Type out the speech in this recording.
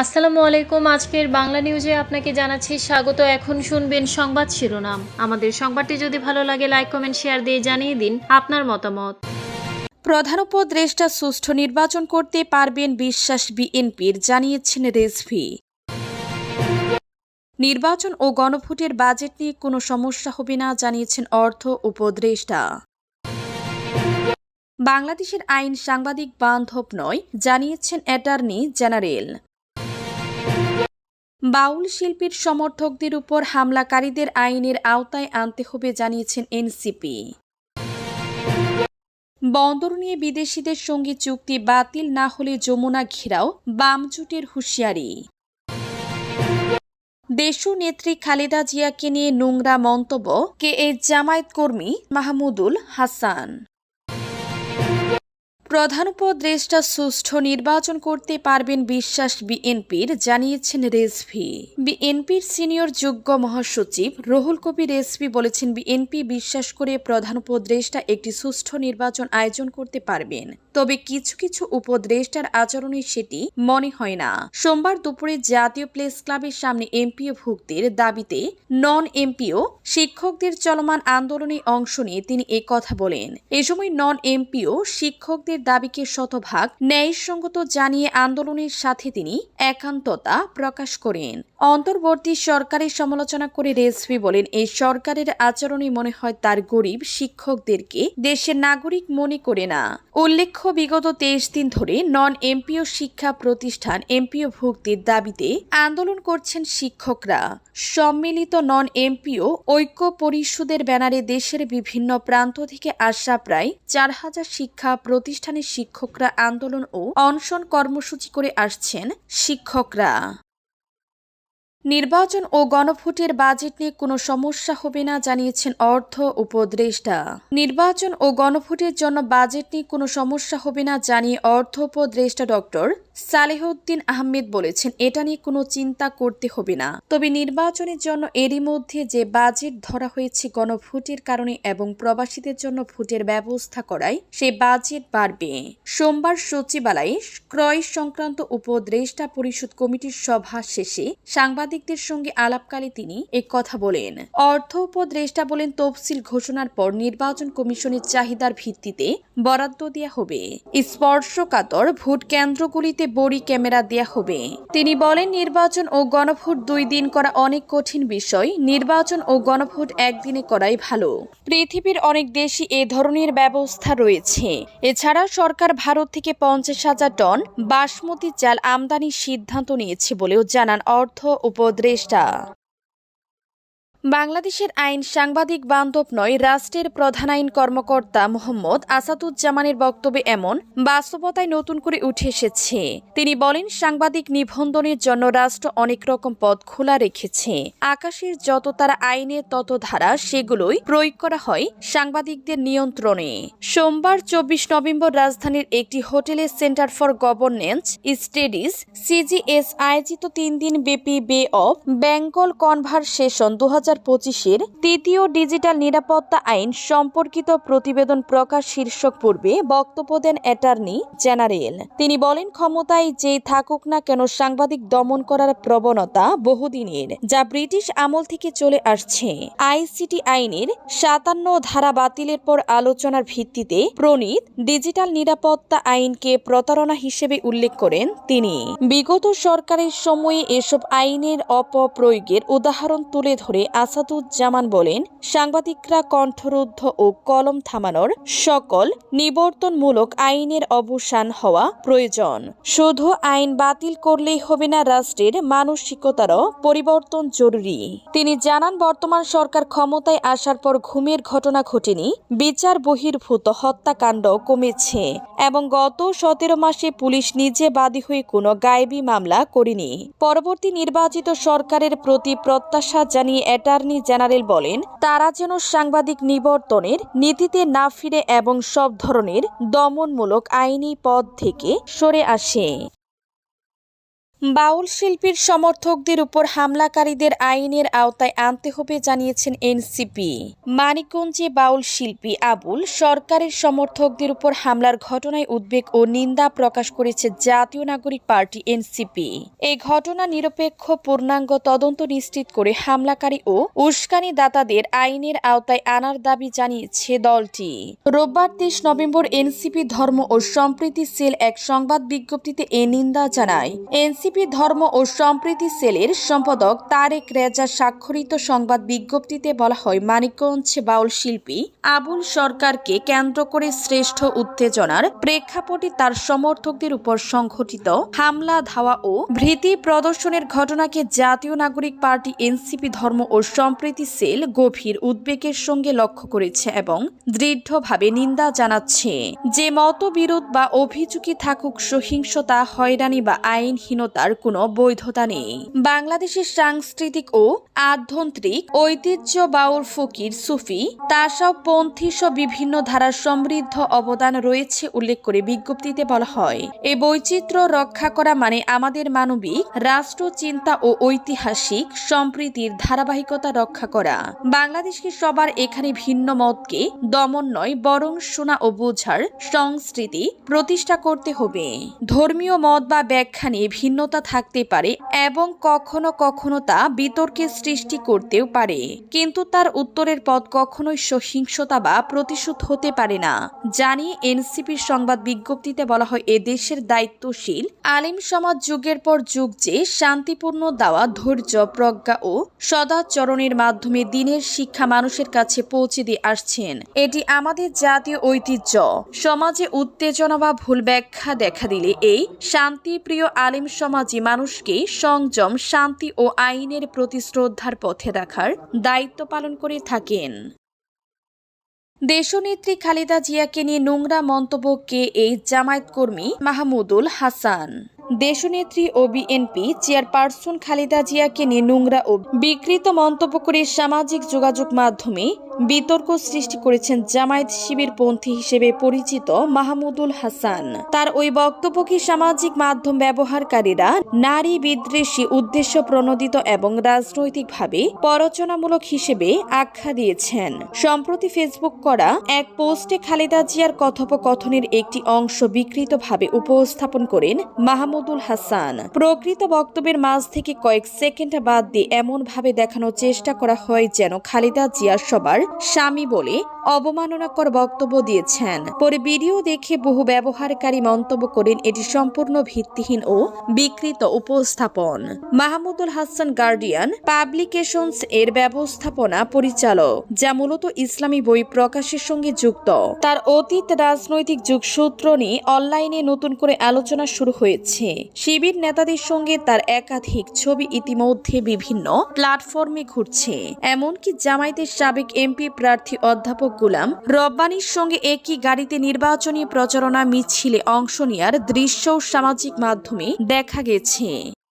আসসালামু আলাইকুম। আজকের বাংলা নিউজে আপনাকে জানাচ্ছি স্বাগত। এখন শুনবেন সংবাদ শিরোনাম। আমাদের সংবাদটি যদি ভালো লাগে লাইক কমেন্ট শেয়ার দিয়ে জানিয়ে দিন আপনার মতামত। প্রধান উপদেষ্টা সুষ্ঠু নির্বাচন করতে পারবেন বিশ্বাস বিএনপির, জানিয়েছেন রেজভি। নির্বাচন ও গণভোটের বাজেট নিয়ে কোনো সমস্যা হবে না, জানিয়েছেন অর্থ উপদেষ্টা। বাংলাদেশের আইন সাংবাদিক বান্ধব নয়, জানিয়েছেন অ্যাটর্নি জেনারেল বাউল শিল্পীর সমর্থকদের উপর হামলাকারীদের আইনের আওতায় আনতে হবে জানিয়েছেন এনসিপি। বন্দর নিয়ে বিদেশিদের সঙ্গে চুক্তি বাতিল না হলে যমুনা ঘেরাও বাম জোটের হুঁশিয়ারি। দেশু নেত্রী খালেদা জিয়াকে নিয়ে নোংরা মন্তব্য কে এ জামায়াত কর্মী মাহমুদুল হাসান। প্রধান উপদেষ্টা সুষ্ঠু নির্বাচন করতে পারবেন বিশ্বাস বিএনপির, জানিয়েছেন রেজভি। বিএনপির সিনিয়র যুগ্ম মহাসচিব রহুল কবি রেজভি বলেছেন, বিএনপি বিশ্বাস করে প্রধান উপদেষ্টা একটি সুষ্ঠু নির্বাচন আয়োজন করতে পারবেন। তবে কিছু কিছু উপদেষ্টার আচরণে সেটি মনে হয় না। সোমবার দুপুরে জাতীয় প্রেস ক্লাবের সামনে এমপিও ভুক্তির দাবিতে নন এমপিও শিক্ষকদের চলমান আন্দোলনে অংশ নিয়ে তিনি কথা বলেন। এ সময় নন এমপিও শিক্ষকদের দাবিকে শতভাগ ন্যায়সঙ্গত জানিয়ে আন্দোলনের সাথে তিনি একান্ততা প্রকাশ করেন। অন্তর্বর্তী সরকারের সমালোচনা করে রেজভি বলেন, এই সরকারের আচরণে মনে হয় তার গরিব শিক্ষকদেরকে দেশের নাগরিক মনে করে না। উল্লেখ্য, বিগত তেইশ দিন ধরে নন এমপিও শিক্ষা প্রতিষ্ঠান এমপিও ভুক্তির দাবিতে আন্দোলন করছেন শিক্ষকরা। সম্মিলিত নন এমপিও ঐক্য পরিষদের ব্যানারে দেশের বিভিন্ন প্রান্ত থেকে আসা প্রায় চার হাজার শিক্ষা প্রতিষ্ঠানের শিক্ষকরা আন্দোলন ও অনশন কর্মসূচি করে আসছেন শিক্ষকরা। নির্বাচন ও গণভোটের বাজেট নিয়ে কোনো সমস্যা হবে না, জানিয়েছেন অর্থ উপদেষ্টা। নির্বাচন ও গণভোটের জন্য বাজেট নিয়ে কোনো সমস্যা হবে না, জানিয়ে অর্থ উপদেষ্টা ডক্টর সালেহউদ্দিন আহমেদ বলেছেন, এটা নিয়ে কোনো চিন্তা করতে হবে না। তবে নির্বাচনের জন্য এরই মধ্যে যে বাজেট ধরা হয়েছে গণভোটের কারণে এবং প্রবাসীদের জন্য ভোটের ব্যবস্থা করায়, সে বাজেট বাড়বে। সোমবার সচিবালয়ে ক্রয় সংক্রান্ত উপদেষ্টা পরিষদ কমিটির সভা শেষে সাংবাদিকদের সঙ্গে আলাপকালে তিনি এ কথা বলেন, অর্থ উপদেষ্টা বলেন তফসিল ঘোষণার পর নির্বাচন কমিশনের চাহিদার ভিত্তিতে বরাদ্দ দেওয়া হবে। স্পর্শকাতর ভোট কেন্দ্রগুলিতে বড়ি ক্যামেরা দেওয়া হবে। তিনি বলেন, নির্বাচন ও গণভোট দুই দিন করা অনেক কঠিন বিষয়, নির্বাচন ও গণভোট একদিনে করাই ভালো। পৃথিবীর অনেক দেশই এ ধরনের ব্যবস্থা রয়েছে। এছাড়া সরকার ভারত থেকে পঞ্চাশ হাজার টন বাসমতি চাল আমদানির সিদ্ধান্ত নিয়েছে বলেও জানান অর্থ উপদেষ্টা বাংলাদেশের আইন সাংবাদিক বান্ধব নয়, রাষ্ট্রের প্রধান আইন কর্মকর্তা মোহাম্মদ আসাদুজ্জামানের বক্তব্যে এমন বাস্তবতায় নতুন করে উঠে এসেছে। তিনি বলেন, সাংবাদিক নিবন্ধনের জন্য রাষ্ট্র অনেক রকম পথ খোলা রেখেছে। আকাশের যত তারা আইনের তত ধারা সেগুলোই প্রয়োগ করা হয় সাংবাদিকদের নিয়ন্ত্রণে। সোমবার চব্বিশ নভেম্বর রাজধানীর একটি হোটেলে Centre for Governance Studies CGS আয়োজিত তিন দিন ব্যাপী বে অফ বেঙ্গল কনভারসেশন দু হাজার পঁচিশের তৃতীয় ডিজিটাল নিরাপত্তা আইন সম্পর্কিত প্রতিবেদন প্রকাশ শীর্ষক পূর্বে বক্তব্য দেন অ্যাটর্নি জেনারেল। তিনি বলেন, ক্ষমতায় যেই থাকুক না কেন সাংবাদিক দমন করার প্রবণতা বহুদিনের, যা ব্রিটিশ আমল থেকে চলে আসছে। আইসিটি আইনের সাতান্ন ধারা বাতিলের পর আলোচনার ভিত্তিতে প্রণীত ডিজিটাল নিরাপত্তা আইনকে প্রতারণা হিসেবে উল্লেখ করেন তিনি। বিগত সরকারের সময়ে এসব আইনের অপপ্রয়োগের উদাহরণ তুলে ধরে আসাদুজ্জামান বলেন, সাংবাদিকরা কণ্ঠরুদ্ধ ও কলম থামানোর সকল নিবর্তনমূলক আইনের অবসান হওয়া প্রয়োজন। শুধু আইন বাতিল করলেই হবে না, রাষ্ট্রের মানসিকতারও পরিবর্তন জরুরি। তিনি জানান, বর্তমান সরকার ক্ষমতায় আসার পর ঘুমের ঘটনা ঘটেনি, বিচার বহির্ভূত হত্যাকাণ্ড কমেছে এবং গত সতেরো মাসে পুলিশ নিজে বাদী হয়ে কোনো গায়েবী মামলা করেনি। পরবর্তী নির্বাচিত সরকারের প্রতি প্রত্যাশা জানিয়ে অ্যাটর্নি জেনারেল বলেন, তারা যেন সাংবাদিক নিবর্তনের, নীতিতে না ফিরে এবং সব ধরনের দমনমূলক আইনি পদ থেকে সরে আসে। বাউল শিল্পীর সমর্থকদের উপর হামলাকারীদের আইনের আওতায় আনতে হবে জানিয়েছেন এনসিপি। মানিকগঞ্জে বাউল শিল্পী আবুল সরকারের সমর্থকদের উপর হামলার ঘটনায় উদ্বেগ ও নিন্দা প্রকাশ করেছে জাতীয় নাগরিক পার্টি এনসিপি। এই ঘটনা নিরপেক্ষ, পূর্ণাঙ্গ তদন্ত নিশ্চিত করে হামলাকারী ও উস্কানি দাতাদের আইনের আওতায় আনার দাবি জানিয়েছে দলটি। রোববার তেইশ নভেম্বর এনসিপি ধর্ম ও সম্প্রীতি সেল এক সংবাদ বিজ্ঞপ্তিতে এ নিন্দা জানায়। এনসিপি ধর্ম ও সম্প্রীতি সেলের সম্পাদক তারেক রেজা স্বাক্ষরিত সংবাদ বিজ্ঞপ্তিতে বলা হয়, মানিকগঞ্জ বাউল শিল্পী আবুল সরকারকে কেন্দ্র করে শ্রেষ্ঠ উত্তেজনার প্রেক্ষাপটে তার সমর্থকদের উপর সংঘটিত হামলা, ধাওয়া ও ভীতি প্রদর্শনের ঘটনাকে জাতীয় নাগরিক পার্টি এনসিপি ধর্ম ও সম্প্রীতি সেল গভীর উদ্বেগের সঙ্গে লক্ষ্য করেছে এবং দৃঢ়ভাবে নিন্দা জানাচ্ছে। যে মতবিরোধ বা অভিযোগী থাকুক, সহিংসতা, হয়রানি বা আইনহীনতার কোনো বৈধতা নেই। বাংলাদেশের সাংস্কৃতিক ও আধ্যন্ত্রিক ঐতিহ্য বাউল ফকির সুফি তাসাও পন্থী সহ বিভিন্ন ধারার সমৃদ্ধ অবদান রয়েছে উল্লেখ করে বিজ্ঞপ্তিতে বলা হয়। এই বৈচিত্র্য রক্ষা করা মানে আমাদের মানবিক, রাষ্ট্র, চিন্তা ও ঐতিহাসিক সম্প্রীতির ধারাবাহিকতা রক্ষা করা। বাংলাদেশকে সবার এখানে ভিন্ন মতকে দমন নয়, বরং শোনা ও বোঝার সংস্কৃতি প্রতিষ্ঠা করতে হবে। ধর্মীয় মত বা ব্যাখ্যা নিয়ে ভিন্নতা থাকতে পারে এবং কখনো কখনো তা বিতর্কের সৃষ্টি করতেও পারে। কিন্তু তার উত্তরের পথ কখনোই সহিংসতা বা প্রতিশোধ হতে পারে না। জানিয়ে এনসিপির সংবাদ বিজ্ঞপ্তিতে বলা হয়, এ দেশের দায়িত্বশীল আলিম সমাজ যুগের পর যুগ যে শান্তিপূর্ণ দেওয়া ধৈর্য, প্রজ্ঞা ও সদাচরণের মাধ্যমে দিনের শিক্ষা মানুষের কাছে পৌঁছে দিয়ে আসছেন। এটি আমাদের জাতীয় ঐতিহ্য। সমাজে উত্তেজনা বা ভুল ব্যাখ্যা দেখা দিলে এই শান্তিপ্রিয় আলিম সমাজই মানুষকে সংযম, শান্তি ও আইনের প্রতি শ্রদ্ধার পথে রাখার দায়িত্ব পালন করে থাকেন। দেশনেত্রী খালেদা জিয়াকে নিয়ে নোংরা মন্তব্য কে এই জামায়াত কর্মী মাহমুদুল হাসান। দেশনেত্রী ও বিএনপি চেয়ারপারসন খালেদা জিয়াকে নিয়ে নোংরা ও বিকৃত মন্তব্য করে সামাজিক যোগাযোগ মাধ্যমে বিতর্ক সৃষ্টি করেছেন জামায়াত শিবির পন্থী হিসেবে পরিচিত মাহমুদুল হাসান। তার ওই বক্তব্যকে সামাজিক মাধ্যম ব্যবহারকারীরা নারী বিদ্বেষী উদ্দেশ্য প্রণোদিত এবং রাজনৈতিকভাবে পরচনামূলক হিসেবে আখ্যা দিয়েছেন। সম্প্রতি ফেসবুক করা এক পোস্টে খালেদা জিয়ার কথোপকথনের একটি অংশ বিকৃতভাবে উপস্থাপন করেন মাহমুদুল হাসান। প্রকৃত বক্তব্যের মাঝ থেকে কয়েক সেকেন্ড বাদ দিয়ে এমনভাবে দেখানোর চেষ্টা করা হয় যেন খালেদা জিয়া সবার স্বামী বলে অবমাননাকর বক্তব্য দিয়েছেন। পরে ভিডিও দেখে বহু ব্যবহারকারী মন্তব্য করেন এটি সম্পূর্ণ ভিত্তিহীন ও বিকৃত উপস্থাপন। মাহমুদুল হাসান গার্ডিয়ান, পাবলিকেশনস এর ব্যবস্থাপনা পরিচালক, যা মূলত ইসলামী বই প্রকাশের সঙ্গে যুক্ত। তার অতীত রাজনৈতিক যুগসূত্র নিয়ে অনলাইনে নতুন করে আলোচনা শুরু হয়েছে। শিবির নেতাদের সঙ্গে তার একাধিক ছবি ইতিমধ্যে বিভিন্ন প্ল্যাটফর্মে ঘুরছে। এমনকি জামায়াতের সাবেক এমপি প্রার্থী অধ্যাপক গুলাম রব্বানির সঙ্গে একই গাড়িতে নির্বাচনী প্রচারণা মিছিলে অংশ নেওয়ার দৃশ্যও সামাজিক মাধ্যমে দেখা গেছে।